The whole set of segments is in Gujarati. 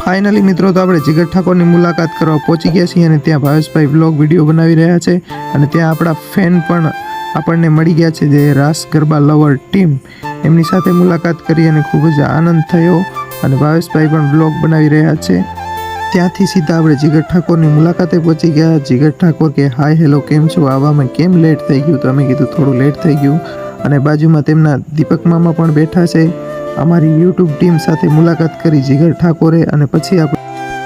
ફાઇનલી મિત્રો, તો આપણે જીગર ઠાકોરની મુલાકાત કરવા પહોંચી ગયા છીએ અને ત્યાં ભાવેશભાઈ બ્લોગ વીડિયો બનાવી રહ્યા છે અને ત્યાં આપણા ફેન પણ આપણને મળી ગયા છે, જે રાસ ગરબા લવર ટીમ એમની સાથે મુલાકાત કરી અને ખૂબ જ આનંદ થયો અને ભાવેશભાઈ પણ બ્લોગ બનાવી રહ્યા છે. ત્યાંથી સીધા આપણે જીગર ઠાકોરની મુલાકાતે પહોંચી ગયા. જીગર ઠાકોર કે હાય હેલો કેમ છો? આવવામાં કેમ લેટ થઈ ગયું? તો અમે કીધું, થોડું લેટ થઈ ગયું. અને બાજુમાં તેમના દીપક મામા પણ બેઠા છે. અમારી યુટ્યુબ ટીમ સાથે મુલાકાત કરી જીગર ઠાકોરે અને પછી આપણે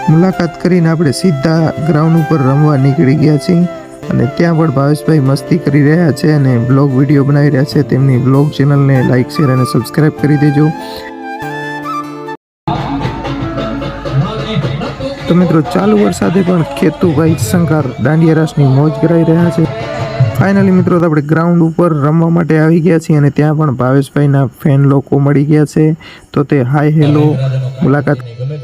મુલાકાત કરીને આપણે સીધા ગ્રાઉન્ડ ઉપર રમવા નીકળી ગયા છીએ. અને ત્યાં પણ ભાવેશભાઈ મસ્તી કરી રહ્યા છે અને બ્લોગ વીડિયો બનાવી રહ્યા છે. તેમની બ્લોગ ચેનલને લાઇક શેર અને સબસ્ક્રાઈબ કરી દેજો. તો મિત્રો, ચાલુ વરસાદે પણ ખેતુભાઈ શંકર દાંડિયા રાસની મોજ કરાઈ રહ્યા છે. ફાઇનલી મિત્રો આપણે ગ્રાઉન્ડ ઉપર રમવા માટે આવી ગયા છીએ અને ત્યાં પણ ભાવેશભાઈના ફેન લોકો મળી ગયા છે. તો તે હાય હેલો મુલાકાત ગમે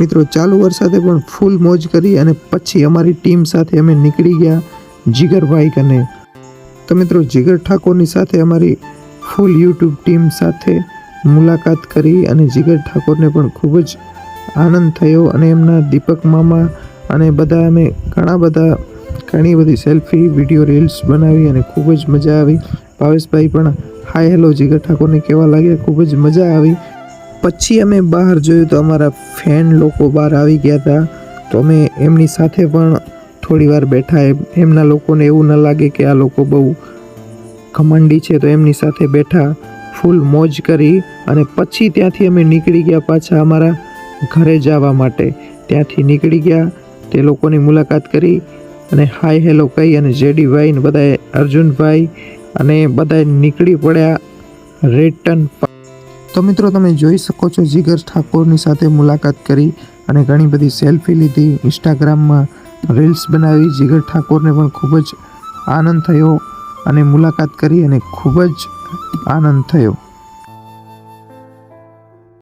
મિત્રો, ચાલુ વરસાદે પણ ફૂલ મોજ કરી અને પછી અમારી ટીમ સાથે અમે નીકળી ગયા જીગરભાઈ કને તો મિત્રો, જીગર ઠાકોરની સાથે અમારી ફૂલ યુટ્યુબ ટીમ સાથે મુલાકાત કરી અને જીગર ઠાકોરને પણ ખૂબ જ આનંદ થયો અને એમના દીપક મામા અને બધા અમે ઘણા બધા, ઘણી બધી સેલ્ફી, વીડિયો, રીલ્સ બનાવી અને ખૂબ જ મજા આવી. ભાવેશભાઈ પણ, હાય, હેલો, જીગર ઠાકોરને કહેવા લાગ્યા? ખૂબ જ મજા આવી. પછી અમે બહાર જોયું તો અમારા ફેન લોકો બહાર આવી ગયા હતા. તો અમે એમની સાથે પણ થોડી વાર બેઠા. એમ- એમના લોકોને એવું ન લાગે કે આ લોકો બહુ ઘમંડી છે, તો એમની સાથે બેઠા ફૂલ મોજ કરી અને પછી ત્યાંથી અમે નીકળી ગયા પાછા અમારા ઘરે જવા માટે. ત્યાંથી નીકળી ગયા, તે લોકોની મુલાકાત કરી અને હાય હેલો કહી અને જેડીભાઈ ને બધાએ અર્જુનભાઈ અને બધાએ નીકળી પડ્યા રિટર્ન તો મિત્રો તમે જોઈ શકો છો, જીગર ઠાકોરની સાથે મુલાકાત કરી અને ઘણી બધી સેલ્ફી લીધી ઇન્સ્ટાગ્રામમાં રીલ્સ બનાવી. જીગર ઠાકોરને પણ ખૂબ જ આનંદ થયો. અને મુલાકાત કરી અને ખૂબ જ આનંદ થયો.